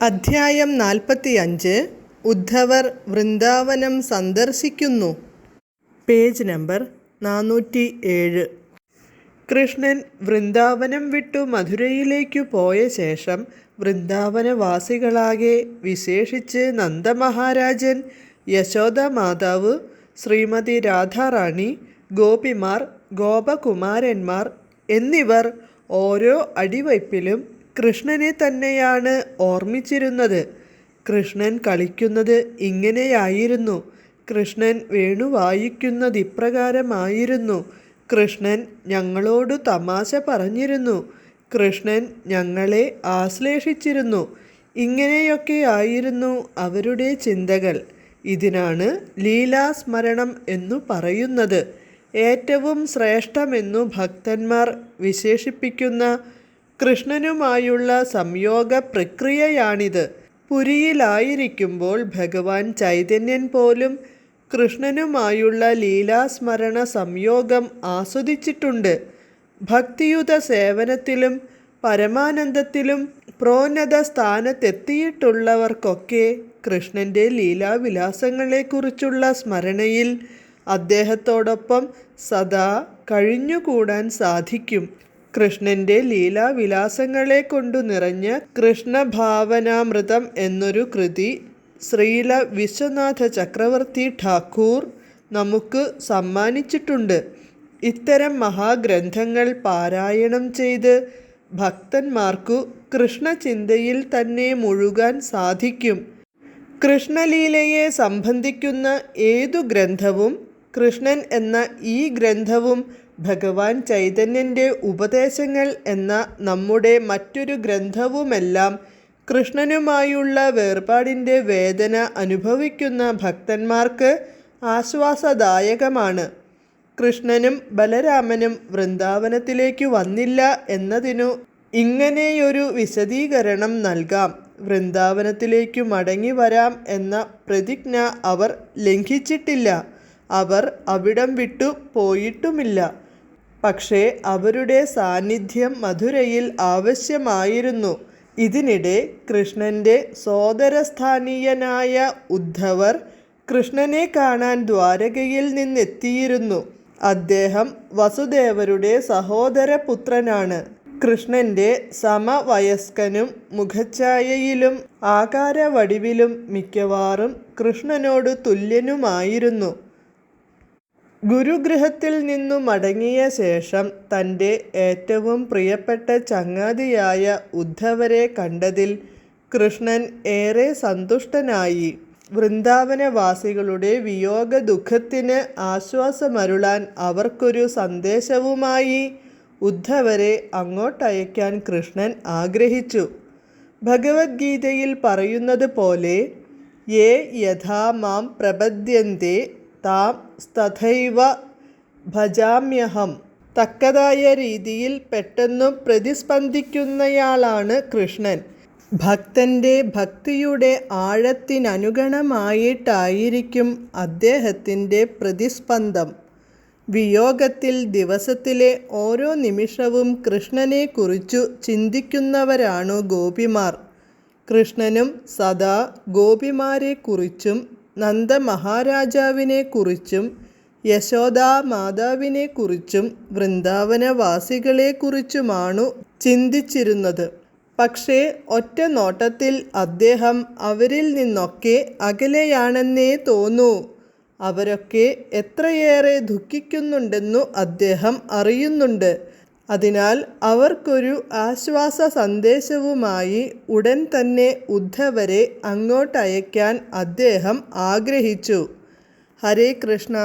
അധ്യായം നാൽപ്പത്തിയഞ്ച്. ഉദ്ധവർ വൃന്ദാവനം സന്ദർശിക്കുന്നു. പേജ് നമ്പർ നാനൂറ്റി ഏഴ് കൃഷ്ണൻ വൃന്ദാവനം വിട്ടു മധുരയിലേക്കു പോയ ശേഷം വൃന്ദാവനവാസികളാകെ വിശേഷിച്ച് നന്ദമഹാരാജൻ യശോദ മാതാവ് ശ്രീമതി രാധാറാണി ഗോപിമാർ ഗോപകുമാരന്മാർ എന്നിവർ ഓരോ അടിവയ്പ്പിലും കൃഷ്ണനെ തന്നെയാണ് ഓർമ്മിച്ചിരുന്നത്. കൃഷ്ണൻ കളിക്കുന്നത് ഇങ്ങനെയായിരുന്നു. കൃഷ്ണൻ വേണു വായിക്കുന്നത് ഇപ്രകാരമായിരുന്നു കൃഷ്ണൻ ഞങ്ങളോട് തമാശ പറഞ്ഞിരുന്നു. കൃഷ്ണൻ ഞങ്ങളെ ആശ്ലേഷിച്ചിരുന്നു. ഇങ്ങനെയൊക്കെയായിരുന്നു അവരുടെ ചിന്തകൾ. ഇതിനാണ് ലീലാസ്മരണം എന്നു പറയുന്നത്. ഏറ്റവും ശ്രേഷ്ഠമെന്നു ഭക്തന്മാർ വിശേഷിപ്പിക്കുന്ന കൃഷ്ണനുമായുള്ള സംയോഗ പ്രക്രിയയാണിത്. പുരിയിലായിരിക്കുമ്പോൾ ഭഗവാൻ ചൈതന്യൻ പോലും കൃഷ്ണനുമായുള്ള ലീലാസ്മരണ സംയോഗം ആസ്വദിച്ചിട്ടുണ്ട്. ഭക്തിയുത സേവനത്തിലും പരമാനന്ദത്തിലും പ്രോന്നത സ്ഥാനത്തെത്തിയിട്ടുള്ളവർക്കൊക്കെ കൃഷ്ണന്റെ ലീലാവിലാസങ്ങളെക്കുറിച്ചുള്ള സ്മരണയിൽ അദ്ദേഹത്തോടൊപ്പം സദാ കഴിഞ്ഞുകൂടാൻ സാധിക്കും. കൃഷ്ണന്റെ ലീലാവിലാസങ്ങളെ കൊണ്ടു നിറഞ്ഞ കൃഷ്ണഭാവനാമൃതം എന്നൊരു കൃതി ശ്രീല വിശ്വനാഥ ചക്രവർത്തി ഠാക്കൂർ നമുക്ക് സമ്മാനിച്ചിട്ടുണ്ട്. ഇത്തരം മഹാഗ്രന്ഥങ്ങൾ പാരായണം ചെയ്ത് ഭക്തന്മാർക്കു കൃഷ്ണചിന്തയിൽ തന്നെ മുഴുകാൻ സാധിക്കും. കൃഷ്ണലീലയെ സംബന്ധിക്കുന്ന ഏതു ഗ്രന്ഥവും കൃഷ്ണൻ എന്ന ഈ ഗ്രന്ഥവും ഭഗവാൻ ചൈതന്യന്റെ ഉപദേശങ്ങൾ എന്ന നമ്മുടെ മറ്റൊരു ഗ്രന്ഥവുമെല്ലാം കൃഷ്ണനുമായുള്ള വേർപാടിന്റെ വേദന അനുഭവിക്കുന്ന ഭക്തന്മാർക്ക് ആശ്വാസദായകമാണ്. കൃഷ്ണനും ബലരാമനും വൃന്ദാവനത്തിലേക്ക് വന്നില്ല എന്നതിനു ഇങ്ങനെയൊരു വിശദീകരണം നൽകാം. വൃന്ദാവനത്തിലേക്കു മടങ്ങി വരാം എന്ന പ്രതിജ്ഞ അവർ ലംഘിച്ചിട്ടില്ല. അവർ അവിടം വിട്ടു പോയിട്ടുമില്ല. പക്ഷേ അവരുടെ സാന്നിധ്യം മധുരയിൽ ആവശ്യമായിരുന്നു. ഇതിനിടെ കൃഷ്ണന്റെ സോദരസ്ഥാനീയനായ ഉദ്ധവർ കൃഷ്ണനെ കാണാൻ ദ്വാരകയിൽ നിന്നെത്തിയിരുന്നു. അദ്ദേഹം വസുദേവരുടെ സഹോദരപുത്രനാണ്. കൃഷ്ണന്റെ സമവയസ്കനും മുഖഛായയിലും ആകാരവടിവിലും മിക്കവാറും കൃഷ്ണനോട് തുല്യനുമായിരുന്നു. ഗുരുഗൃഹത്തിൽ നിന്നു മടങ്ങിയ ശേഷം തന്റെ ഏറ്റവും പ്രിയപ്പെട്ട ചങ്ങാതിയായ ഉദ്ധവരെ കണ്ടതിൽ കൃഷ്ണൻ ഏറെ സന്തുഷ്ടനായി. വൃന്ദാവനവാസികളുടെ വിയോഗ ദുഃഖത്തിന് ആശ്വാസമരുളാൻ അവർക്കൊരു സന്ദേശവുമായി ഉദ്ധവരെ അങ്ങോട്ടയക്കാൻ കൃഷ്ണൻ ആഗ്രഹിച്ചു. ഭഗവത്ഗീതയിൽ പറയുന്നത് പോലെ യേ യഥാ മാം പ്രപദ്യന്തെ താം തഥൈവ ഭജാമ്യഹം. തക്കതായ രീതിയിൽ പെട്ടെന്നും പ്രതിസ്പന്ദിക്കുന്നയാളാണ് കൃഷ്ണൻ. ഭക്തന്റെ ഭക്തിയുടെ ആഴത്തിനനുഗണമായിട്ടായിരിക്കും അദ്ദേഹത്തിന്റെ പ്രതിസ്പന്ദം. വിയോഗത്തിൽ ദിവസത്തിലെ ഓരോ നിമിഷവും കൃഷ്ണനെക്കുറിച്ചു ചിന്തിക്കുന്നവരാണു ഗോപിമാർ. കൃഷ്ണനും സദാ ഗോപിമാരെക്കുറിച്ചും നന്ദമഹാരാജാവിനെക്കുറിച്ചും യശോദാ മാതാവിനെക്കുറിച്ചും വൃന്ദാവനവാസികളെക്കുറിച്ചുമാണു ചിന്തിച്ചിരുന്നത്. പക്ഷേ ഒറ്റ നോട്ടത്തിൽ അദ്ദേഹം അവരിൽ നിന്നൊക്കെ അകലെയാണെന്നേ തോന്നൂ. അവരൊക്കെ എത്രയേറെ ദുഃഖിക്കുന്നുണ്ടെന്നു അദ്ദേഹം അറിയുന്നുണ്ട്. അതിനാൽ അവർക്കൊരു ആശ്വാസ സന്ദേശവുമായി ഉടൻ തന്നെ ഉദ്ധവരെ അങ്ങോട്ടയക്കാൻ അദ്ദേഹം ആഗ്രഹിച്ചു. ഹരേ കൃഷ്ണ.